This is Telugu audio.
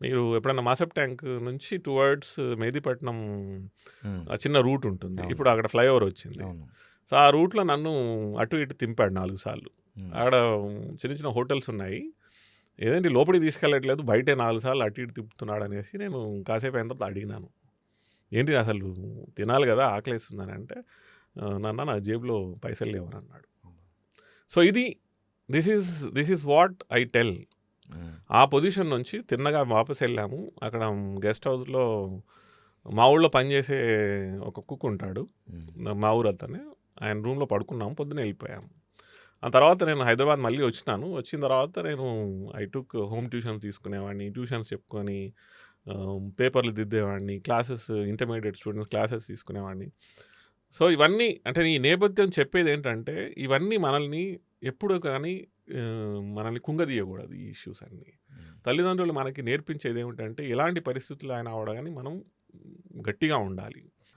మీరు ఎప్పుడైనా మాసప్ ట్యాంక్ నుంచి టువర్డ్స్. ఆ చిన్న రూట్ ఉంటుంది. ఇప్పుడు అక్కడ ఫ్లైఓవర్ వచ్చింది. సో, ఆ రూట్‌లో నన్ను అటు ఇటు తింపాడు 4 సార్లు. అక్కడ చిన్న చిన్న హోటల్స్ ఉన్నాయి. ఏదేంటి లోపలికి తీసుకెళ్ళట్లేదు. బయటే 4 సార్లు అటు ఇటు తిప్పుతున్నాడనేసి నేను కాసేపు అయిన తర్వాత అడిగినాను. ఏంటి అసలు తినాలి గదా! ఆకలేస్తుందని అంటే, నాన్న నా జేబులో పైసలు లేవని అన్నాడు. సో, ఇది this is this is what I tell. ఆ పొజిషన్ నుంచి తిన్నగా వాపసెళ్ళాము. అక్కడ గెస్ట్ హౌస్‌లో మా ఊళ్ళో పనిచేసే ఒక కుక్ ఉంటాడు. మా ఊరతనే. ఆయన రూమ్‌లో పడుకున్నాము. పొద్దున్నే ఎళ్ళిపోయాము. ఆ తర్వాత నేను హైదరాబాద్ మళ్ళీ వచ్చినాను. వచ్చిన తర్వాత నేను ఐ టుక్ హోమ్ ట్యూషన్స్ తీసుకునేవాడిని. ట్యూషన్స్ చెప్పుకొని పేపర్‌లు దిద్దేవాడిని. క్లాసెస్ ఇంటర్మీడియేట్ స్టూడెంట్స్ క్లాసెస్ తీసుకునేవాడిని. సో, ఇవన్నీ అంటే ఈ నేపథ్యం చెప్పేదేంటంటే, ఇవన్నీ మనల్ని ఎప్పుడు కానీ మనల్ని కుంగదీయకూడదు ఈ ఇష్యూస్ అన్నీ. తల్లిదండ్రులు మనకి నేర్పించేదేమిటంటే, ఎలాంటి పరిస్థితుల్లో అయినా కూడా గాని మనం గట్టిగా ఉండాలి.